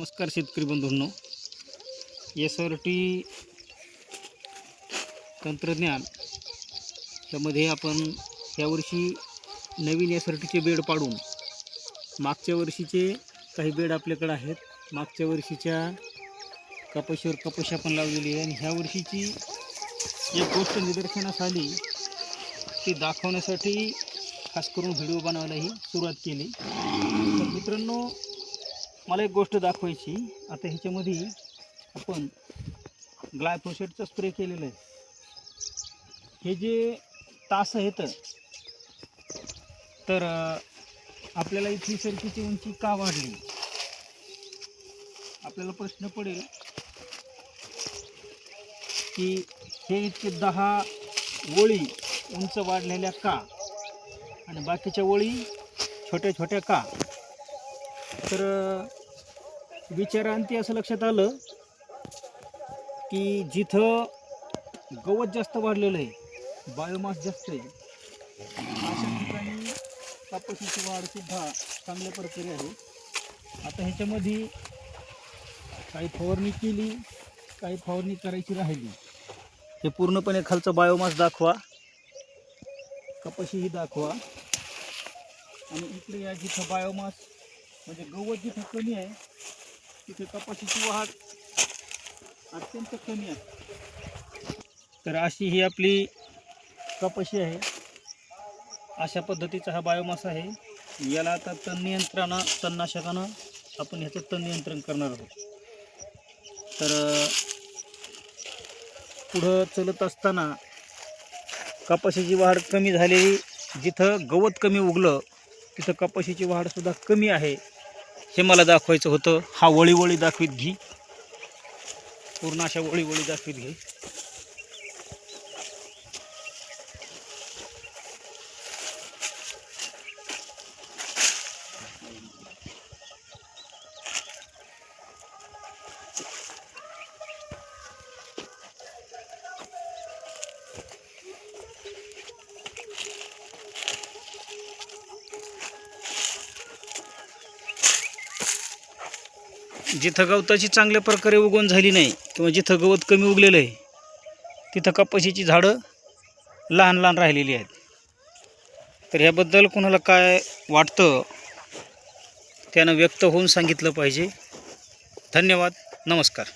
नमस्कार शेतकरी बंधूंनो. S R T तंत्रज्ञान त्यामध्ये आपण यावर्षी नवीन एस आर टीचे बेड पाडून मागच्या वर्षीचे काही बेड आपल्याकडे आहेत. मागच्या वर्षीच्या कपाशीवर कपाशी आपण लावलेली आहे आणि ह्या वर्षीची एक गोष्ट निदर्शनास आली. ती दाखवण्यासाठी खास करून व्हिडिओ बनवायलाही सुरुवात केली. तर मित्रांनो मला एक गोष्ट दाखवायची. आता ह्याच्यामध्ये आपण ग्लायफोसेटचा स्प्रे केलेला आहे. हे जे तास आहेत तर आपल्याला इथली सरकीची उंची का वाढली? आपल्याला प्रश्न पडेल की हे इतके दहा ओळी उंच वाढलेल्या का? आणि बाकीच्या ओळी छोट्या छोट्या का? तर विचारांती असं लक्षात आलं की जिथं गवत जास्त वाढलेलं आहे बायोमास जास्त आहे अशा ठिकाणी कापसाची वाढसुद्धा चांगल्या प्रकारे आहे. आता ह्याच्यामध्ये काही फवारणी केली काही फवारणी करायची राहिली. हे पूर्णपणे खालचं बायोमास दाखवा. कपाशीही दाखवा. आणि इकडे या जिथं बायोमास म्हणजे गवत जिथं कमी आहे तिथे कपाशीची वाढ अत्यंत कमी आहे. तर अशी ही आपली कपाशी आहे. अशा पद्धतीचा हा बायोमास आहे. याला आता तण नियंत्रणानं तणनाशकानं आपण ह्याचं तण नियंत्रण करणार आहोत. तर पुढं चलत असताना कपाशीची वाढ कमी झालेली जिथं गवत कमी उगलं तिथं कपाशीची वाढसुद्धा कमी आहे. हे मला दाखवायचं होतं. हा वळीवळी दाखवीत घे. पूर्ण अशा वळीवळी दाखवीत घे. जिथं गवताची चांगल्या प्रकारे उगवण झाली नाही किंवा जिथं गवत कमी उगलेलं आहे तिथं कपाशीची झाडं लहान लहान राहिलेली आहेत. तर ह्याबद्दल कोणाला काय वाटतं त्यानं व्यक्त होऊन सांगितलं पाहिजे. धन्यवाद. नमस्कार.